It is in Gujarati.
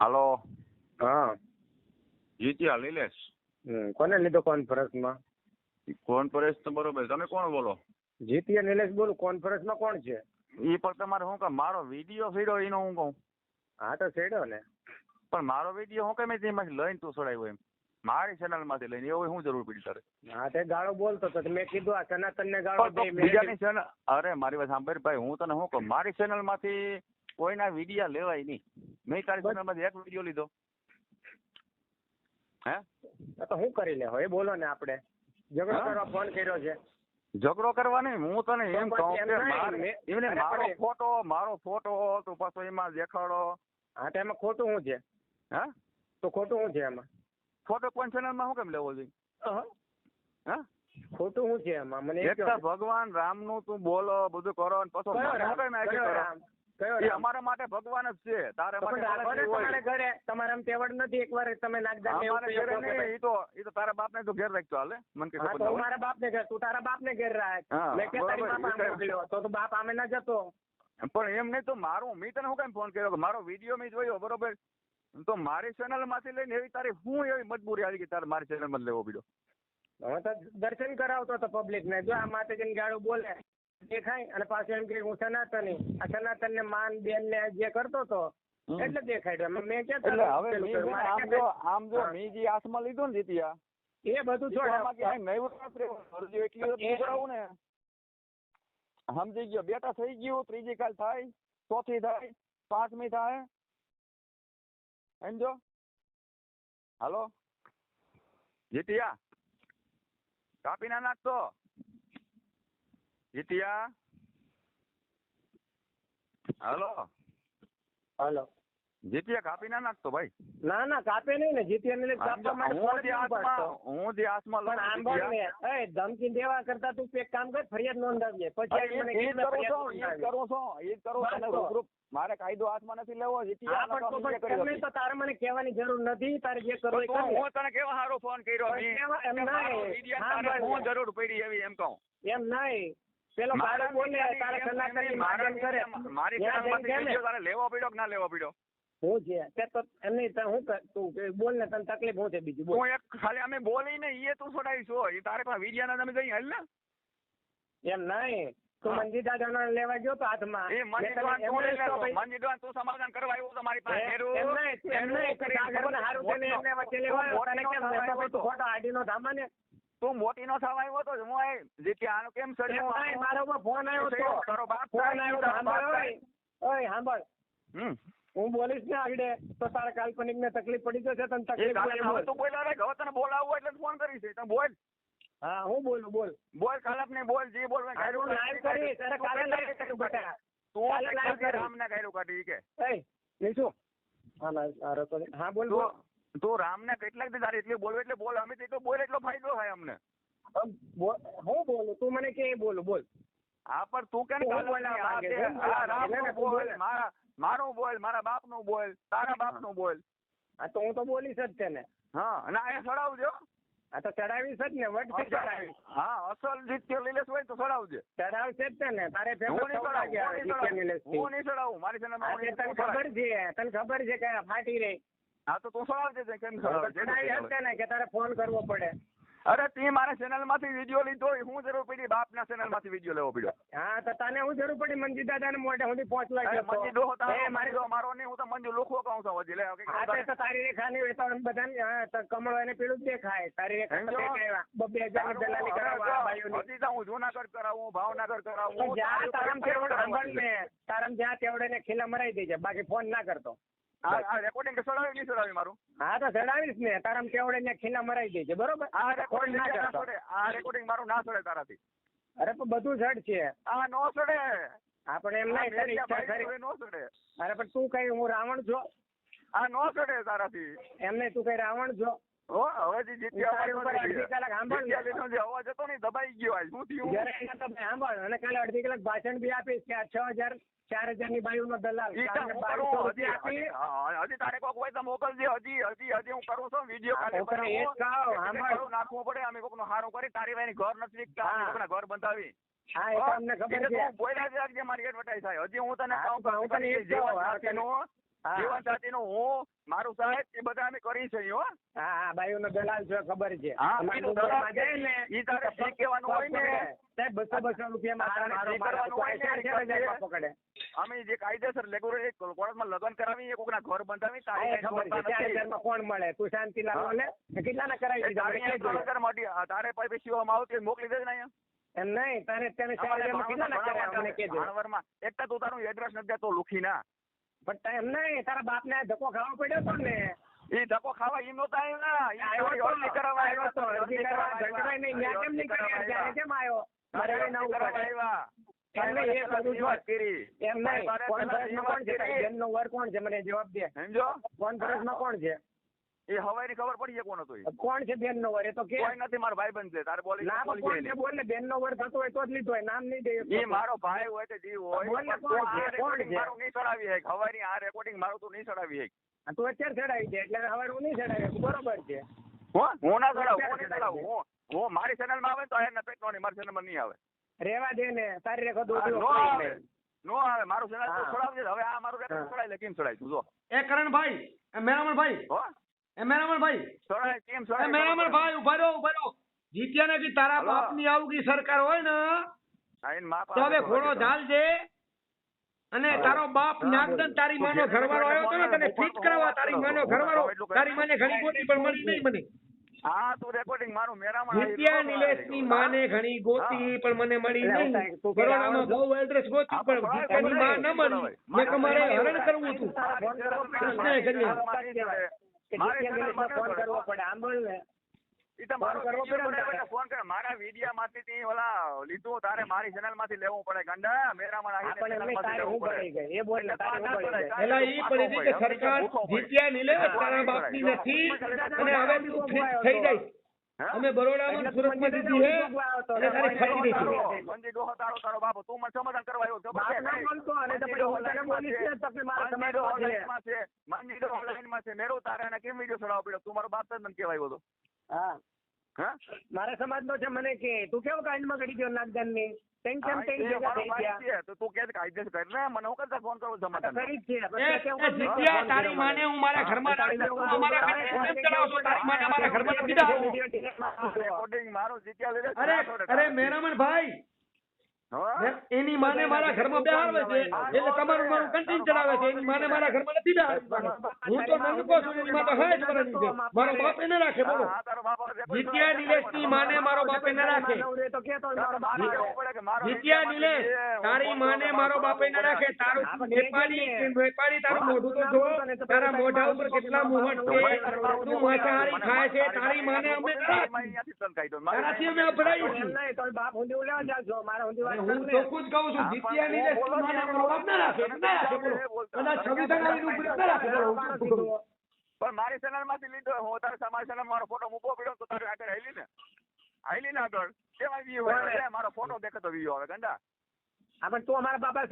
હાલો હા જીત્યા નિલેશ હમ, કોને લીધો કોન્ફરન્સમાં કોન્ફરન્સ તો બરોબર તમે કોણ બોલો જીતીએ નિલેશ બોલું કોન્ફરન્સમાં કોણ છે એ પણ તમારે શું કહે મારો વીડિયો ફીડો એનો હું કહું હા તો છેડો ને પણ મારો વીડિયો હું કેમ તેમાંથી લઈને તું છોડાવ્યો એમ મારી ચેનલમાંથી લઈને એવું શું જરૂર પડી તારે હા તે ગાળો બોલતો તો મેં કીધું આ સનાતન ને ગાળો બીજાની ચેનલ અરે મારી વાત સાંભળ ભાઈ હું તને શું કહું મારી ચેનલમાંથી કોઈના વિડિયા લેવાય નહીં. મેં બસ. એક વિડિયો લીધો. હે? તો હું કરી લેવો? એ બોલો ને આપણે. ઝઘડો કરવા ફોન કર્યો છે. ઝઘડો કરવા નહીં હું તને એમ કહું કે એમને મારો ફોટો મારો ફોટો તો પાછો એમાં દેખાડો. હા તો એમાં ખોટું શું છે? હા? તો ખોટું શું છે એમાં? ફોટો કોણ ચેનલમાં શું કેમ લેવો જોઈએ? હા? ખોટું શું છે એમાં? મને એક ભગવાન રામનું તું બોલો બધું કરો ને પછી રામ? એ અમારા માટે ભગવાન જ છે. તારે માટે ઘરે તમારે તેવડ નથી એકવાર તમે કે ઈ તો ઈ તો તારા બાપ ને તો ઘેર રાખતો હાલે. મને કે ખબર. મારા બાપ ને ઘર તું તારા બાપ ને ઘેર રાખ. મેં કે તારી બાપ તો- તો બાપ આમે ના જતો. પણ એમ નહીં તો મારું મેં તને હું કેમ ફોન કર્યો કે મારો વીડિયો મેં જોયો બરોબર? તો મારી ચેનલમાંથી લઈને એવી તારી હું એવી મજબૂરી આવી ગઈ તારે મારી ચેનલમાં લેવો પડ્યો. હવે તો દર્શન કરાવતો હતો પબ્લિક ને. જો આ માતાજીની ગાળો બોલે. દેખાય અને પાછું એમ કે હું સનાતની. આ સનાતન ને માન બેન ને જે કરતો હતો એટલે દેખાય મેં ક્યાં આમ જો આમ જો મેં જે આસમાં લીધો ને જીતિયા એ બધું છોડ ને સમજી ગયો. બેટા થઈ ગયું ત્રીજી કાલ થાય ચોથી થાય પાંચમી થાય. સમજો? હાલો? જીતિયા કાપી ના નાખતો. જીતિયા? હલો. હલો. જીતિયા કાપી ના નાખતો ભાઈ? ના ના કાપે નહીં ને. જીતિયા ને કાપવા માટે હું જે જ ન પાડતો. આસમાં હું જે આસમાં લઉં ને એ ધમકી દેવા કરતા તું એક કામ કર ફરિયાદ નોંધાવીએ. પછી મને કરું છું, ઈ કરું છું, ઈ કરું છું. રૂબરૂ મારે કાયદો હાથમાં નથી લેવો જીતિયા, તો તારે મને કહેવાની જરૂર નથી તારે જે કરવું એ કર હું તને કેવા હારો ફોન કર્યો એમ. હું જરૂર પડી એવી એમ કહું. એમ નહીં પેલો બાળક બોલે તારે એમ- કરી મારણ કરે. મારી વિડિયો તારે લેવો પડ્યો કે ના લેવો પડ્યો? હું છે તે તો એમ હું તું બોલ ને તને તકલીફ હું છે બીજી બોલ. હું એક ખાલી અમે બોલી ને એ તું છોડાવી છો. એ તારે પણ વિડિયાના તમે જઈ હાલ ને. એમ નહીં. તું. મંજી દાદાનો લેવા ગયો તો હાથમાં. એ મંજી તને તું તો સમાધાન કરવા આવ્યો તો મારી પાસે એમ નહીં એમ નહીં હારું છે એમને વચ્ચે લેવા તને કેમ ખોટા આડી નો ને? તું મોટી નો થવા આવ્યો તો હું આ જે આનો કેમ નહીં, મારા ફોન આવ્યો તો. તારો બાપ ફોન આવ્યો તો. તારો. ઓય સાંભળ હમ. હું બોલીશ ને આગળ તો તારા કાલ્પનિક ને તકલીફ પડી જશે તને તકલીફ પડે તું બોલ્યા રે હવે તને બોલાવું એટલે ફોન કરીશ તમે બોલ. હા હું બોલું બોલ. બોલ કલાક ને બોલ જે બોલ મેં હું live કરીશ. અરે કાલે લાઈવ કરીશ બેટા. તું કાલે live કરીશ. રામ ને કાઢી કે. એ નીસુ હા લાઈવ. હા બોલ બોલ. તું તું રામ ને કેટલાક દી તારે એટલી બોલવે એટલે બોલ અમે તો એટલું બોલે એટલો ફાયદો થાય અમને. હું બોલું? તું મને કે બોલું? બોલ. હા પણ તું કેમ બોલ મારા મારું બોલ મારા બાપનું બોલ તારા બાપનું બોલ. હા તો હું તો બોલીશ જ તેને. હા અને અહીંયા ચડાવજો. હા તો ચડાવીશ જ ને વટથી ચડાવીશ. હા અસલ જીત્યો લીલેશ હોય તો ચડાવજે. ચડાવશે જ તે ને તારે હું નહીં ચડાવું, મારી તને ખબર છે તને ખબર છે કે ફાટી રહી. હા તો તું ચડાવજે તે કેમ હશે ને કે તારે ફોન કરવો પડે. અરે તે મારા ચેનલમાંથી વીડિયો લીધો હું જરૂર પડી બાપના ચેનલમાંથી વીડિયો લેવો પડ્યો. હા તો તને હું જરૂર પડી? મંજી દાદા ને મોઢે સુધી પહોંચવા અરે મંજી ડોહો તારો, એ મારી મંજુ મારો નહીં હું તો મંજી લોખો કહું છું હજી લે હા તો તારી રેખા ની તો બધાને હા, તો કમળો એને પેલું જ દેખાય. તારી રેખા તો? દેખાય બબ્બે હજાર દલાલી કરાવવા ભાઈઓ ની હજી હું જૂનાગઢ કરાવું ભાવનગર કરાવું જા તારમ તેવડે તારું ને તારમ જ્યાં તેવડે ને ખીલા મરાઈ દેજે. બાકી ફોન ના કરતો. રેકોર્ડિંગ કે નહીં મારું? હા તો ચડાવીશ ને. તારમ તેવડે ને ખીલા મરાઈ દેજે બરોબર? આ રેકોર્ડિંગ ના ના આ રેકોર્ડિંગ મારું ના ચડે તારાથી. અરે પણ બધું જડ છે. આ નો ચડે આપણે એમ નહીં તારી ઈચ્છા ખરી. નો ચડે અરે પણ તું કઈ હું રાવણ છો? આ નો સડે તારાથી. એમ નહીં તું કઈ રાવણ છો? હો હવે જે જીત્યા અવાજ અડધી કલાક સાંભળ જે અવાજ હતો ને દબાઈ ગયો આજ. શું થયું? જરા સાંભળ અને કાલે અડધી કલાક ભાષણ બી આપીશ કે આ છ હજાર ચાર હજારની બાયુ નો દલાલ હજી તારે કોક હોય તો મોકલજે હજી હજી હજી હું કરું છું વીડિયો કાલે નાખવું પડે અમે કોક નો હારું કરી તારી વાયની ઘર નથી વિકતા, ઘર બંધાવી. હા એ તમને ખબર છે. બોલ્યા જ રાખજે મારી advertise થાય. હજી હું તને કહું હું તને. જીવન સાથી સાથીનું હા. મારું સાહેબ એ બધા અમે કરી છે હો. હા હા બાયુનો દલાલ છે ખબર છે. ને ઈ તારે તો કહેવાનું હોય ને. સાહેબ બસો બસો રૂપિયામાં ને. પકડે. અમે જે કાયદેસર કોર્ટમાં લગ્ન કરાવી ઘર બંધાવી ખબર છે કોણ મળે? તું શાંતિ લાવો હા. લે. ના કરાવી દીધા? તારી પછી શિવામાં આવતી મોકલી દેજે ને અહીંયા. એમ નહીં તારે મને કહેજો. ભાણવરમાં. એક તો તારું એડ્રેસ નથી લુખી ના પણ એમ નહીં તારા બાપને ધક્કો ખાવો પડ્યો તો ને એ ધક્કો ખાવા ઈ નહોતા આવ્યો તારી કરવા આવ્યો તો, અરજી કરવા ઘંટભાઈ નહીં, ન્યા કેમ નહીં? ત્યારે કેમ આવ્યો? મારે કરવા કરે. એમ નહીં, એ કરું. એમ નહીં, કોન્ફરન્સમાં કોણ છે? કરી. વર કોણ છે? મને જવાબ દે. સમજો કોન્ફરન્સમાં કોણ છે? એ હવાઈની ખબર પડી કોણ હતો કોણ છે બેનનો વર? એ તો કે. કોઈ નથી મારો ભાઈબંધ છે તારે બોલી ના, બોલી કોણ છે? બોલ ને. બેનનો વર થતો હોય તો જ લીધો હોય. નામ નહીં દે એ મારો ભાઈ હોય કે જીવ હોય બોલ ને, કોણ છે? કોણ છે? મારું નહીં ચડાવી હે હવાઈ ની આ રેકોર્ડિંગ મારું તું નહીં ચડાવી એક તું અત્યારે ચડાવી દે એટલે હવાઈ હું નહીં ચડાવી બરોબર છે હું હું ના ચડાવું હું નહીં ચડાવું હું હું મારી ચેનલમાં આવે તો એના પેટનો નહીં મારી ચેનલમાં નહીં આવે રેવા દે ને તારી રેખો દો નો આવે મારું ચેનલ તો છોડાવજે હવે આ મારું રેકોર્ડ છોડાય લે કેમ ચડાવીશું જો એ કરણભાઈ એ મેરામણભાઈ હો એ મેરામણભાઈ ચડાય કેમ એ ચડાય ઊભા રહો ઊભા રહો. જીત્યા ને કે તારા બાપની આવગી સરકાર હોય ને તો હવે ઘોડો. ઝાલ અને તારો બાપ નાગદન તારી માનો ઘરવાળો આવ્યો હતો ને તને ફિટ કરાવવા તારી માનો ઘરવાળો. તારી માને ઘણી ગોતી પણ મળી નહીં મને. હા તું રેકોર્ડિંગ મારું મેરામાં આવી જીત્યા ગયું. માને ઘણી ગોતી પણ મને મળી નહીં. આવો બહુ એડ્રેસ ગોતી પણ પણ માં ન મળી. મેં તમારે હરણ કરવું હતું. તારા ફોન કરવો પડે આમ બોલ ને. ફોન કરે મારા વીડિયો માંથી ઓલા લીધું તારે મારી ચેનલમાંથી લેવું પડે. ગાંડા. પડી. ગઈ? એ બોલ ને તારે હું પડી ગઈ? એલા ઈ પડી કે સરકાર જીત્યા નિલેશ તારા બાપની નથી. અને હવે તું ફિટ થઈ જાય? અમે બરોડામાં સુરતમાં દીધી હે. અને તારી ફરી દઈશું છે મંજી ડોહો તારો તારો બાપો તું મને સમાધાન કરવા આવ્યો બાપ છે? ના બોલતો અને તમે ડોહો તને બોલીશ ને તો મારા ડોહો છે. લાઈનમાં છે મંજી ડોહો લાઈનમાં તારે એને કેમ વીડિયો ચડાવવો પડ્યો? તું મારો બાપ જ મને કહેવાય બધો હા. હા? મારા સમાજનો છે મને કે તું કેવો કાંડમાં ઘડી ગયો નાગદાન ટેન્શન ટેન્શન એ ભેગા મારો થઈ ગયા. તો તું કે કાયદેસર કર. ને મને હું કરતા ફોન કરી છે. એ પછી કેવું એ કરવું? જીત્યા તારી માને હું મારા ઘરમાં રાખી દઉં. તું અમારા બેને તું કેમ તારી માને અમારા ઘરમાં નથી દાવ. રેકોર્ડિંગ મારું જીત્યા લીધે અરે અરે મેરામણ ભાઈ? એની માને મારા ઘરમાં બેહાડવે છે. એટલે તમારું મારું કન્ટિન ચલાવે છે. એની માને મારા ઘરમાં નથી બેહાડવી હું તો નનકો છું એની માં તો જ વરણની છે. મારો બાપ એને રાખે બોલો. હા, નિલેશ જીત્યા નિલેશની માને મારો બાપ એને રાખે. જીત્યા નિલેશ. તારી માને મારો બાપે ના એને રાખે તારું નેપાળી નેપાળી તારું મોઢું તો જો તારા મોઢા ઉપર કેટલા મોહટ છે તું માંસાહારી ખાય છે તારી માને અમે. તારાથી અમે અભરાયું નહીં વાત હું ચોખ્ખું જ કહું છું જીત્યા બાપ ના રાખે ના રાખે. બોલો કદાચ સંવિધાન ના રાખે પણ મારી ચેનલમાંથી લીધો હું તારે તમારી ચેનલ મારો ફોટો મૂકો પડ્યો તો તારે આગળ હેલી ને. હેલી ને આગળ. કેમાં વ્યૂ મારો ફોટો દેખે તો વ્યૂ આવે ગંડા. હા પણ તું અમારા બાપા